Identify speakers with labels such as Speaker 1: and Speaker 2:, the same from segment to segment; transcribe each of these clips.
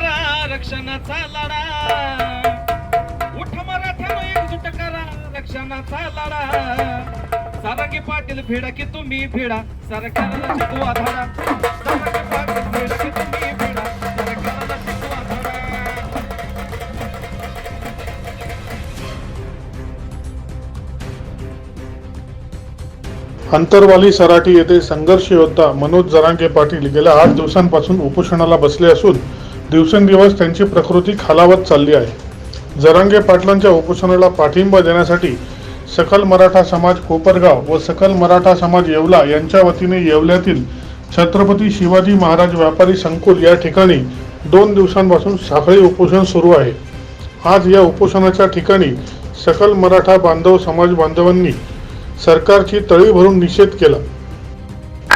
Speaker 1: करा रक्षणाचा लढा. उठ मराठा एकजुट करा रक्षणाचा लढा. सारंगी पाटील भिडा की तुम्ही भिडा. सरकारला शिकवा धडा. सारंगी पाटील भिडा की तुम्ही भिडा. सरकारला शिकवा धडा.
Speaker 2: अंतरवाली सराटी येथे संघर्ष योद्धा मनोज जरांगे पाटील. गेल्या आठ दिवसांपासून उपोषणाला बसले असून दिवसेंदिवस त्यांची प्रकृती खालावत चालली आहे. जरांगे पाटलांच्या उपोषणाला पाठिंबा देण्यासाठी सकल मराठा समाज कोपरगाव व सकल मराठा समाज येवला यांच्या वतीने येवल्यातील छत्रपती शिवाजी महाराज व्यापारी संकुल या ठिकाणी दोन दिवसांपासून साखळी उपोषण सुरू आहे. आज या उपोषणाच्या ठिकाणी सकल मराठा बांधव समाज बांधवांनी सरकारची तळी भरून निषेध केला.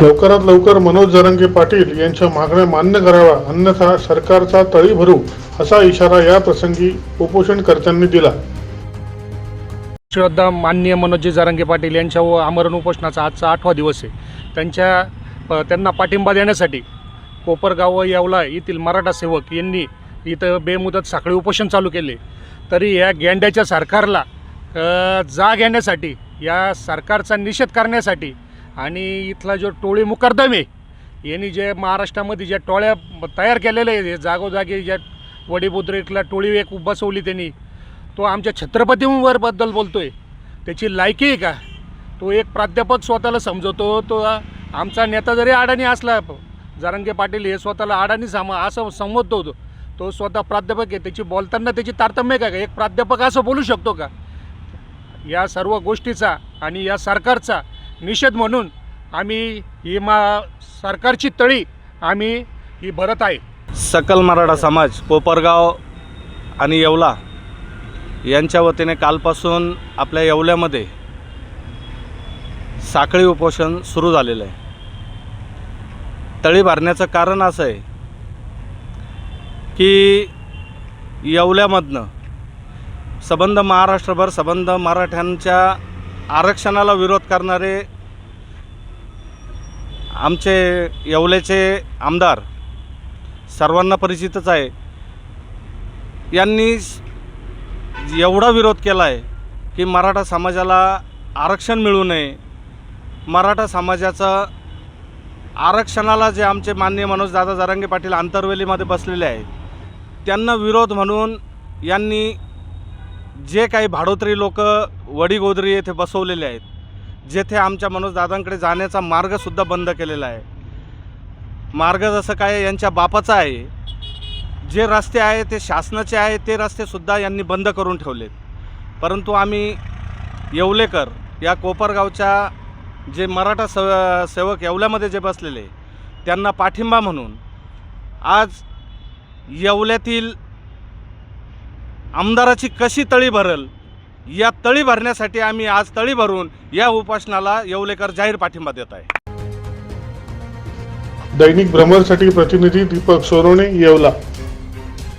Speaker 2: लवकरात लवकर मनोज जरंगे पाटील यांच्या मागण्या मान्य कराव्या अन्यथा सरकारचा तळी भरू असा इशारा या प्रसंगी उपोषणकर्त्यांनी दिला.
Speaker 3: श्रद्धा माननीय मनोजी जारंगे पाटील यांच्या व आमरण उपोषणाचा आजचा आठवा दिवस आहे. त्यांच्या त्यांना पाठिंबा देण्यासाठी कोपरगाव व येवला येथील मराठा सेवक यांनी इथं बेमुदत साखळी उपोषण चालू केले. तरी या गेंड्याच्या सरकारला जाग येण्यासाठी या सरकारचा निषेध करण्यासाठी आणि इथला जो टोळी मुकरदम आहे यांनी जे महाराष्ट्रामध्ये ज्या टोळ्या तयार केलेल्या आहेत हे जागोजागी ज्या वडीबुद्रेतला टोळी एक बसवली त्यांनी तो आमच्या छत्रपतींवरबद्दल बोलतो आहे त्याची लायकी आहे का? तो एक प्राध्यापक स्वतःला समजवतो तो आमचा नेता जरी अडाणी असला जारंगे पाटील हे स्वतःला अडाणी साम असं संबोधतो तो तो स्वतः प्राध्यापक आहे. त्याची बोलताना त्याची तारतम्य का? एक प्राध्यापक असं बोलू शकतो का? या सर्व गोष्टीचा आणि या सरकारचा निषेध म्हणून आम्ही ही मा सरकारची तळी आम्ही ही भरत आहे.
Speaker 4: सकल मराठा समाज कोपरगाव आणि येवला यांच्या वतीने कालपासून आपल्या येवल्यामध्ये साखळी उपोषण सुरू झालेलं आहे. तळी भरण्याचं कारण असं आहे की येवल्यामधनं सबंध महाराष्ट्रभर सबंध मराठ्यांच्या आरक्षणाला विरोध करणारे आमचे येवल्याचे आमदार सर्वांना परिचितच आहे. यांनी एवढा विरोध केला आहे की मराठा समाजाला आरक्षण मिळू नये. मराठा समाजाचं आरक्षणाला जे आमचे माननीय मनोज दादा जारांगे पाटील आंतरवेलीमध्ये बसलेले आहेत त्यांना विरोध म्हणून यांनी जे काही भाडोत्री लोक वडीगोदरी येथे बसवलेले आहेत जेथे आमच्या मनोजदादांकडे जाण्याचा मार्गसुद्धा बंद केलेला आहे. मार्ग जसं काय यांच्या बापाचा आहे जे रस्ते आहे ते शासनाचे आहे ते रस्तेसुद्धा यांनी बंद करून ठेवलेत. परंतु आम्ही येवलेकर या कोपरगावच्या जे मराठा सव सेवक येवल्यामध्ये जे बसलेले त्यांना पाठिंबा म्हणून आज येवल्यातील आमदाराची कशी तळी भरल या तळी भरण्यासाठी आम्ही आज तळी भरून या उपोषणाला येवलेकर जाहीर पाठिंबा देत आहे.
Speaker 2: दैनिक भ्रमरसाठी प्रतिनिधी दीपक सोरोणे येवला.